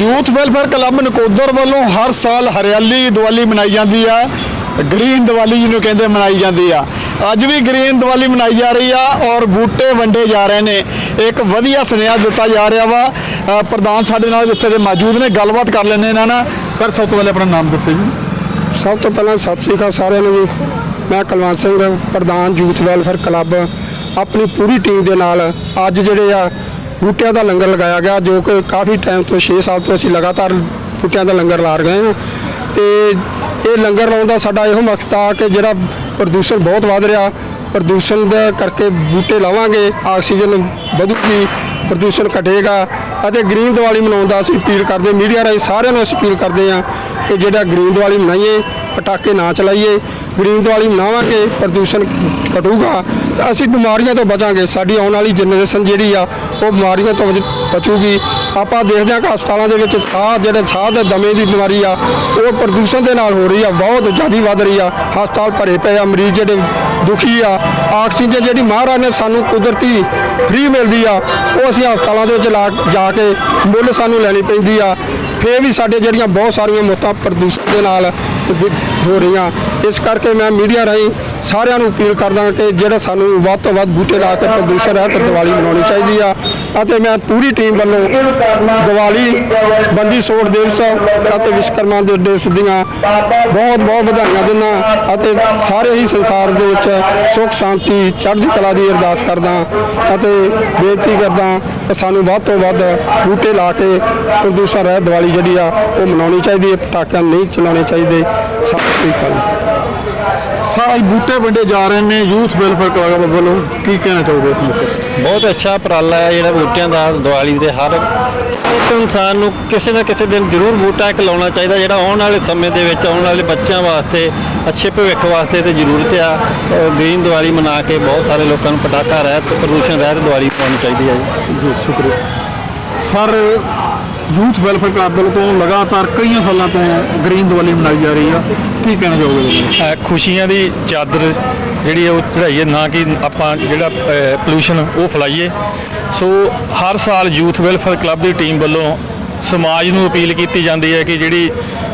Youth welfare club Nakodar ਵੱਲੋਂ ਹਰ ਸਾਲ ਹਰਿਆਲੀ ਦੀਵਾਲੀ ਮਨਾਈ ਜਾਂਦੀ ਆ। ਗ੍ਰੀਨ ਦੀਵਾਲੀ ਜਿਹਨੂੰ ਕਹਿੰਦੇ ਮਨਾਈ ਜਾਂਦੀ ਆ। ਅੱਜ ਵੀ ਗ੍ਰੀਨ ਦੀਵਾਲੀ ਮਨਾਈ ਜਾ ਰਹੀ ਆ ਔਰ ਬੂਟੇ ਵੰਡੇ ਜਾ ਰਹੇ ਨੇ। ਇੱਕ ਵਧੀਆ ਸੁਨੇਹਾ ਦਿੱਤਾ ਜਾ ਰਿਹਾ ਵਾ। ਪ੍ਰਧਾਨ ਸਾਡੇ ਨਾਲ ਇੱਥੇ ਦੇ ਮੌਜੂਦ ਨੇ। ਗੱਲਬਾਤ ਕਰ ਲੈਣੇ ਇਹਨਾਂ ਨਾਲ। ਸਰ, ਸਭ ਤੋਂ ਪਹਿਲੇ ਆਪਣਾ ਨਾਮ ਦੱਸੋ ਜੀ। ਸਭ ਤੋਂ ਪਹਿਲਾਂ ਸਤਿ ਸ੍ਰੀ ਅਕਾਲ ਸਾਰਿਆਂ ਨੂੰ ਜੀ। ਮੈਂ ਕੁਲਵੰਤ ਸਿੰਘ, ਪ੍ਰਧਾਨ ਯੂਥ ਵੈਲਫੇਅਰ ਕਲੱਬ। ਆਪਣੀ ਪੂਰੀ ਟੀਮ ਦੇ ਨਾਲ ਅੱਜ ਜਿਹੜੇ ਆ ਬੂਟਿਆਂ ਦਾ ਲੰਗਰ ਲਗਾਇਆ ਗਿਆ, ਜੋ ਕਿ ਕਾਫੀ ਟਾਈਮ ਤੋਂ 6 ਸਾਲ ਤੋਂ ਅਸੀਂ ਲਗਾਤਾਰ ਬੂਟਿਆਂ ਦਾ ਲੰਗਰ ਲਾ ਰਹੇ ਹਾਂ। ਤੇ ਇਹ ਲੰਗਰ ਲਾਉਣ ਦਾ ਸਾਡਾ ਇਹੋ ਮਕਸਦ ਆ ਕਿ ਜਿਹੜਾ ਪ੍ਰਦੂਸ਼ਣ ਬਹੁਤ ਵੱਧ ਰਿਹਾ, ਪ੍ਰਦੂਸ਼ਣ ਦੇ ਕਰਕੇ ਬੂਟੇ ਲਾਵਾਂਗੇ, ਆਕਸੀਜਨ ਵਧੂਗੀ, ਪ੍ਰਦੂਸ਼ਣ ਘਟੇਗਾ, ਅਤੇ ਗ੍ਰੀਨ ਦੀਵਾਲੀ ਮਨਾਉਣ ਦਾ ਅਸੀਂ ਅਪੀਲ ਕਰਦੇ ਮੀਡੀਆ ਰਾਹੀਂ ਸਾਰਿਆਂ ਨੂੰ ਅਸੀਂ ਅਪੀਲ ਕਰਦੇ ਹਾਂ ਕਿ ਜਿਹੜਾ ਗ੍ਰੀਨ ਦੀਵਾਲੀ ਮਨਾਈਏ ਪਟਾਕੇ ਨਾ ਚਲਾਈਏ, ਗ੍ਰੀਨ ਦੀਵਾਲੀ ਮਨਾਵਾਂਗੇ, ਪ੍ਰਦੂਸ਼ਣ ਘਟੂਗਾ, ਤਾਂ ਅਸੀਂ ਬਿਮਾਰੀਆਂ ਤੋਂ ਬਚਾਂਗੇ। ਸਾਡੀ ਆਉਣ ਵਾਲੀ ਜਨਰੇਸ਼ਨ ਜਿਹੜੀ ਆ, ਉਹ ਬਿਮਾਰੀਆਂ ਤੋਂ ਬਚੂਗੀ। ਆਪਾਂ ਦੇਖਦੇ ਹਾਂ ਕਿ ਹਸਪਤਾਲਾਂ ਦੇ ਵਿੱਚ ਸਾਹ, ਜਿਹੜੇ ਸਾਹ ਦੇ ਦਮੇ ਦੀ ਬਿਮਾਰੀ ਆ, ਉਹ ਪ੍ਰਦੂਸ਼ਣ ਦੇ ਨਾਲ ਹੋ ਰਹੀ ਆ, ਬਹੁਤ ਜ਼ਿਆਦਾ ਵੱਧ ਰਹੀ ਆ। ਹਸਪਤਾਲ ਭਰੇ ਪਏ ਆ, ਮਰੀਜ਼ ਜਿਹੜੇ ਦੁਖੀ ਆ। ਆਕਸੀਜਨ ਜਿਹੜੀ ਮਹਾਰਾਜ ਨੇ ਸਾਨੂੰ ਕੁਦਰਤੀ ਫ੍ਰੀ ਮਿਲਦੀ ਆ, ਉਹ ਅਸੀਂ ਹਸਪਤਾਲਾਂ ਦੇ ਵਿੱਚ ਲਾ ਜਾ ਕੇ ਮੁੱਲ ਸਾਨੂੰ ਲੈਣੀ ਪੈਂਦੀ ਆ। ਫੇਰ ਵੀ ਸਾਡੇ ਜਿਹੜੀਆਂ ਬਹੁਤ ਸਾਰੀਆਂ ਮੌਤਾਂ ਪ੍ਰਦੂਸ਼ਣ ਦੇ ਨਾਲ ਹੋ ਰਹੀਆਂ। ਇਸ ਕਰਕੇ ਮੈਂ ਮੀਡੀਆ ਰਾਹੀਂ ਸਾਰਿਆਂ ਨੂੰ ਅਪੀਲ ਕਰਦਾ ਕਿ ਜਿਹੜਾ ਸਾਨੂੰ ਵੱਧ ਤੋਂ ਵੱਧ ਬੂਟੇ ਲਾ ਕੇ ਪ੍ਰਦੂਸ਼ਣ ਰਹਿਤ ਦੀਵਾਲੀ ਮਨਾਉਣੀ ਚਾਹੀਦੀ ਆ। ਅਤੇ ਮੈਂ ਪੂਰੀ ਟੀਮ ਵੱਲੋਂ ਦੀਵਾਲੀ ਬੰਦੀ ਸੋੜ ਦਿਵਸ ਅਤੇ ਵਿਸ਼ਵਕਰਮਾ ਦੇ ਦਿਵਸ ਦੀਆਂ ਬਹੁਤ ਬਹੁਤ ਵਧਾਈਆਂ ਦਿੰਦਾ ਅਤੇ ਸਾਰੇ ਹੀ ਸੰਸਾਰ ਦੇ ਵਿੱਚ ਸੁੱਖ, ਸ਼ਾਂਤੀ, ਚੜ੍ਹਦੀ ਕਲਾ ਦੀ ਅਰਦਾਸ ਕਰਦਾ ਅਤੇ ਬੇਨਤੀ ਕਰਦਾ ਕਿ ਸਾਨੂੰ ਵੱਧ ਤੋਂ ਵੱਧ ਬੂਟੇ ਲਾ ਕੇ ਪ੍ਰਦੂਸ਼ਣ ਰਹਿਤ ਦੀਵਾਲੀ ਜਿਹੜੀ ਆ, ਉਹ ਮਨਾਉਣੀ ਚਾਹੀਦੀ ਹੈ। ਪਟਾਕਿਆਂ ਨਹੀਂ ਚਲਾਉਣੇ ਚਾਹੀਦੇ। ਸਤਿ ਸ੍ਰੀ ਅਕਾਲ। ਸਾਰੇ ਬੂਟੇ ਵੰਡੇ ਜਾ ਰਹੇ ਨੇ ਯੂਥ ਵੈਲਫੇਅਰ ਕਲੱਬ ਵੱਲੋਂ ਕੀ ਕਹਿਣਾ ਚਾਹੋਗੇ ਇਸ ਮੌਕੇ? ਬਹੁਤ ਅੱਛਾ ਉਪਰਾਲਾ ਹੈ ਜਿਹੜਾ ਬੂਟਿਆਂ ਦਾ ਦੀਵਾਲੀ ਦੇ ਹਰ ਇੱਕ ਇਨਸਾਨ ਨੂੰ ਕਿਸੇ ਨਾ ਕਿਸੇ ਦਿਨ ਜ਼ਰੂਰ ਬੂਟਾ ਇੱਕ ਲਾਉਣਾ ਚਾਹੀਦਾ ਜਿਹੜਾ ਆਉਣ ਵਾਲੇ ਸਮੇਂ ਦੇ ਵਿੱਚ ਆਉਣ ਵਾਲੇ ਬੱਚਿਆਂ ਵਾਸਤੇ ਅੱਛੇ ਭਵਿੱਖ ਵਾਸਤੇ ਤੇ ਜ਼ਰੂਰਤ ਆ। ਗ੍ਰੀਨ ਦੀਵਾਲੀ ਮਨਾ ਕੇ ਬਹੁਤ ਸਾਰੇ ਲੋਕਾਂ ਨੂੰ ਪਟਾਕਾ ਰਹਿਤ ਪ੍ਰਦੂਸ਼ਣ ਰਹਿਤ ਦੀਵਾਲੀ ਮਨਾਉਣੀ ਚਾਹੀਦੀ ਹੈ ਜੀ। ਜੀ ਸ਼ੁਕਰੀਆ। ਸਰ ਯੂਥ ਵੈਲਫੇਅਰ ਕਲੱਬ ਵੱਲੋਂ ਤੋਂ ਲਗਾਤਾਰ ਕਈਆਂ ਸਾਲਾਂ ਤੋਂ ਗ੍ਰੀਨ ਦੀਵਾਲੀ ਮਨਾਈ ਜਾ ਰਹੀ ਆ। ਕੀ ਕਹਿਣਾ ਚਾਹੋਗੇ ਤੁਸੀਂ ਖੁਸ਼ੀਆਂ ਦੀ ਚਾਦਰ ਜਿਹੜੀ ਹੈ ਉਹ ਚੜਾਈਏ ਨਾ ਕਿ ਆਪਾਂ ਜਿਹੜਾ ਪੋਲੂਸ਼ਨ ਉਹ ਫੈਲਾਈਏ। ਸੋ ਹਰ ਸਾਲ ਯੂਥ ਵੈਲਫੇਅਰ ਕਲੱਬ ਦੀ ਟੀਮ ਵੱਲੋਂ ਸਮਾਜ ਨੂੰ ਅਪੀਲ ਕੀਤੀ ਜਾਂਦੀ ਹੈ ਕਿ ਜਿਹੜੀ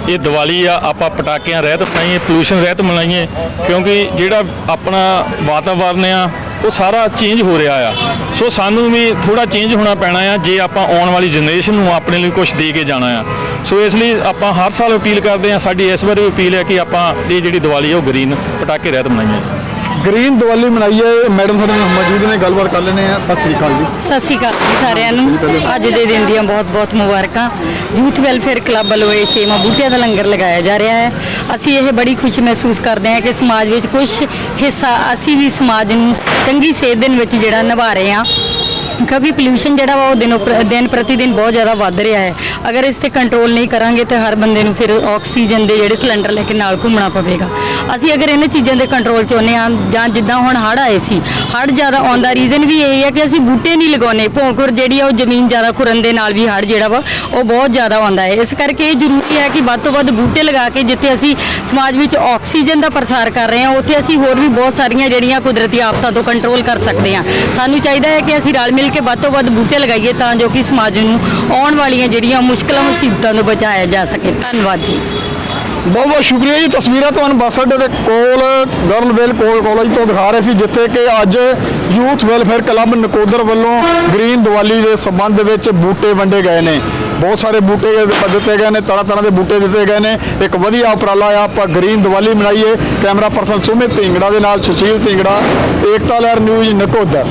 ਇਹ ਦੀਵਾਲੀ ਆ, ਆਪਾਂ ਪਟਾਕਿਆਂ ਰਹਿਤ ਮਨਾਈਏ ਪੋਲੂਸ਼ਨ ਰਹਿਤ ਮਨਾਈਏ। ਕਿਉਂਕਿ ਜਿਹੜਾ ਆਪਣਾ ਵਾਤਾਵਰਨ ਆ ਉਹ ਸਾਰਾ ਚੇਂਜ ਹੋ ਰਿਹਾ ਆ। ਸੋ ਸਾਨੂੰ ਵੀ ਥੋੜਾ ਚੇਂਜ ਹੋਣਾ ਪੈਣਾ ਆ, ਜੇ ਆਪਾਂ ਆਉਣ ਵਾਲੀ ਜਨਰੇਸ਼ਨ ਨੂੰ ਆਪਣੇ ਲਈ ਕੁਝ ਦੇ ਕੇ ਜਾਣਾ ਆ। ਸੋ ਇਸ ਲਈ ਆਪਾਂ ਹਰ ਸਾਲ ਅਪੀਲ ਕਰਦੇ ਆ, ਸਾਡੀ ਇਸ ਵਾਰ ਵੀ ਅਪੀਲ ਹੈ ਕਿ ਆਪਾਂ ਇਹ ਜਿਹੜੀ ਦੀਵਾਲੀ ਆ, ਉਹ ਗ੍ਰੀਨ ਪਟਾਕੇ ਰਹਿਤ ਮਨਾਈਏ ਗ੍ਰੀਨ ਦੀਵਾਲੀ ਮਨਾਈਏ ਮੈਡਮ ਸਾਡੇ ਨਾਲ ਮੌਜੂਦ ਨੇ ਗੱਲਬਾਤ ਕਰ ਲੈਣੇ ਆ ਸਤਿ ਸ੍ਰੀ ਅਕਾਲ ਜੀ। ਸਤਿ ਸ਼੍ਰੀ ਅਕਾਲ ਜੀ ਸਾਰਿਆਂ ਨੂੰ। ਅੱਜ ਦੇ ਦਿਨ ਦੀਆਂ ਬਹੁਤ-ਬਹੁਤ ਮੁਬਾਰਕਾਂ। ਯੂਥ ਵੈਲਫੇਅਰ ਕਲੱਬ ਵੱਲੋਂ ਇਹ ਛੇਵਾਂ ਬੂਟਿਆਂ ਦਾ ਲੰਗਰ ਲਗਾਇਆ ਜਾ ਰਿਹਾ ਹੈ। ਅਸੀਂ ਇਹ ਬੜੀ ਖੁਸ਼ੀ ਮਹਿਸੂਸ ਕਰਦੇ ਹਾਂ ਕਿ ਸਮਾਜ ਵਿੱਚ ਕੁਝ ਹਿੱਸਾ ਅਸੀਂ ਵੀ ਸਮਾਜ ਨੂੰ ਚੰਗੀ ਸੇਧ ਦੇਣ ਵਿੱਚ ਜਿਹੜਾ ਨਿਭਾ ਰਹੇ ਹਾਂ। ਕਿਉਂਕਿ ਪੋਲੂਸ਼ਨ ਜਿਹੜਾ ਵਾ ਉਹ ਦਿਨੋ ਪ੍ਰ- ਦਿਨ ਪ੍ਰਤੀ ਦਿਨ ਬਹੁਤ ਜ਼ਿਆਦਾ ਵੱਧ ਰਿਹਾ ਹੈ। ਅਗਰ ਇਸ ਤੇ ਕੰਟਰੋਲ ਨਹੀਂ ਕਰਾਂਗੇ ਤੇ ਹਰ ਬੰਦੇ ਨੂੰ ਫਿਰ ਆਕਸੀਜਨ ਦੇ ਜਿਹੜੇ ਸਿਲੰਡਰ ਲੈ ਕੇ ਨਾਲ ਘੁੰਮਣਾ ਪਵੇਗਾ। ਅਸੀਂ ਅਗਰ ਇਹਨਾਂ ਚੀਜ਼ਾਂ ਦੇ ਕੰਟਰੋਲ ਚਾਹੁੰਦੇ ਹਾਂ ਜਾਂ ਜਿੱਦਾਂ ਹੁਣ ਹੜ੍ਹ ਆਏ ਸੀ, ਹੜ੍ਹ ਜ਼ਿਆਦਾ ਆਉਣ ਦਾ ਰੀਜ਼ਨ ਵੀ ਇਹ ਹੈ ਕਿ ਅਸੀਂ ਬੂਟੇ ਨਹੀਂ ਲਗਾਉਂਦੇ। ਭੌਂਕੁਰ ਜਿਹੜੀ ਆ ਉਹ ਜ਼ਮੀਨ ਜ਼ਿਆਦਾ ਖੁਰਨ ਦੇ ਨਾਲ ਵੀ ਹੜ੍ਹ ਜਿਹੜਾ ਵਾ ਉਹ ਬਹੁਤ ਜ਼ਿਆਦਾ ਆਉਂਦਾ ਹੈ। ਇਸ ਕਰਕੇ ਇਹ ਜ਼ਰੂਰੀ ਹੈ ਕਿ ਵੱਧ ਤੋਂ ਵੱਧ ਬੂਟੇ ਲਗਾ ਕੇ ਜਿੱਥੇ ਅਸੀਂ ਸਮਾਜ ਵਿੱਚ ਆਕਸੀਜਨ ਦਾ ਪ੍ਰਸਾਰ ਕਰ ਰਹੇ ਹਾਂ, ਉੱਥੇ ਅਸੀਂ ਹੋਰ ਵੀ ਬਹੁਤ ਸਾਰੀਆਂ ਜਿਹੜੀਆਂ ਕੁਦਰਤੀ ਆਫਤਾਂ ਤੋਂ ਕੰਟਰੋਲ ਕਰ ਸਕਦੇ ਹਾਂ। ਸਾਨੂੰ ਚਾਹੀਦਾ ਹੈ ਕਿ ਅਸੀਂ ਰਲ ਮਿਲ ਕੇ ਵੱਧ ਤੋਂ ਵੱਧ ਬੂਟੇ ਲਗਾਈਏ ਤਾਂ ਜੋ ਕਿ ਸਮਾਜ ਨੂੰ ਆਉਣ ਵਾਲੀਆਂ ਜਿਹੜੀਆਂ ਮੁਸ਼ਕਲਾਂ, ਮੁਸੀਬਤਾਂ ਤੋਂ ਬਚਾਇਆ ਜਾ ਸਕੇ। ਧੰਨਵਾਦ ਜੀ। ਬਹੁਤ ਬਹੁਤ ਸ਼ੁਕਰੀਆ ਜੀ। ਤਸਵੀਰਾਂ ਤੁਹਾਨੂੰ ਬੱਸ ਅੱਡੇ ਦੇ ਕੋਲ ਗਰਲਵੇਲ ਕੋਲ ਕਾਲਜ ਤੋਂ ਦਿਖਾ ਰਹੇ ਸੀ, ਜਿੱਥੇ ਕਿ ਅੱਜ ਯੂਥ ਵੈਲਫੇਅਰ ਕਲੱਬ ਨਕੋਦਰ ਵੱਲੋਂ ਗ੍ਰੀਨ ਦੀਵਾਲੀ ਦੇ ਸੰਬੰਧ ਵਿੱਚ ਬੂਟੇ ਵੰਡੇ ਗਏ ਨੇ। ਬਹੁਤ ਸਾਰੇ ਬੂਟੇ ਦਿੱਤੇ ਗਏ ਨੇ, ਤਰ੍ਹਾਂ ਤਰ੍ਹਾਂ ਦੇ ਬੂਟੇ ਦਿੱਤੇ ਗਏ ਨੇ। ਇੱਕ ਵਧੀਆ ਉਪਰਾਲਾ ਆ, ਆਪਾਂ ਗ੍ਰੀਨ ਦੀਵਾਲੀ ਮਨਾਈਏ। ਕੈਮਰਾ ਪਰਸਨ ਸੁਮਿਤ ਢਿੰਗੜਾ ਦੇ ਨਾਲ ਸੁਸ਼ੀਲ ਢਿੰਗੜਾ, ਏਕਤਾ ਲਹਿਰ ਨਿਊਜ਼ ਨਕੋਦਰ।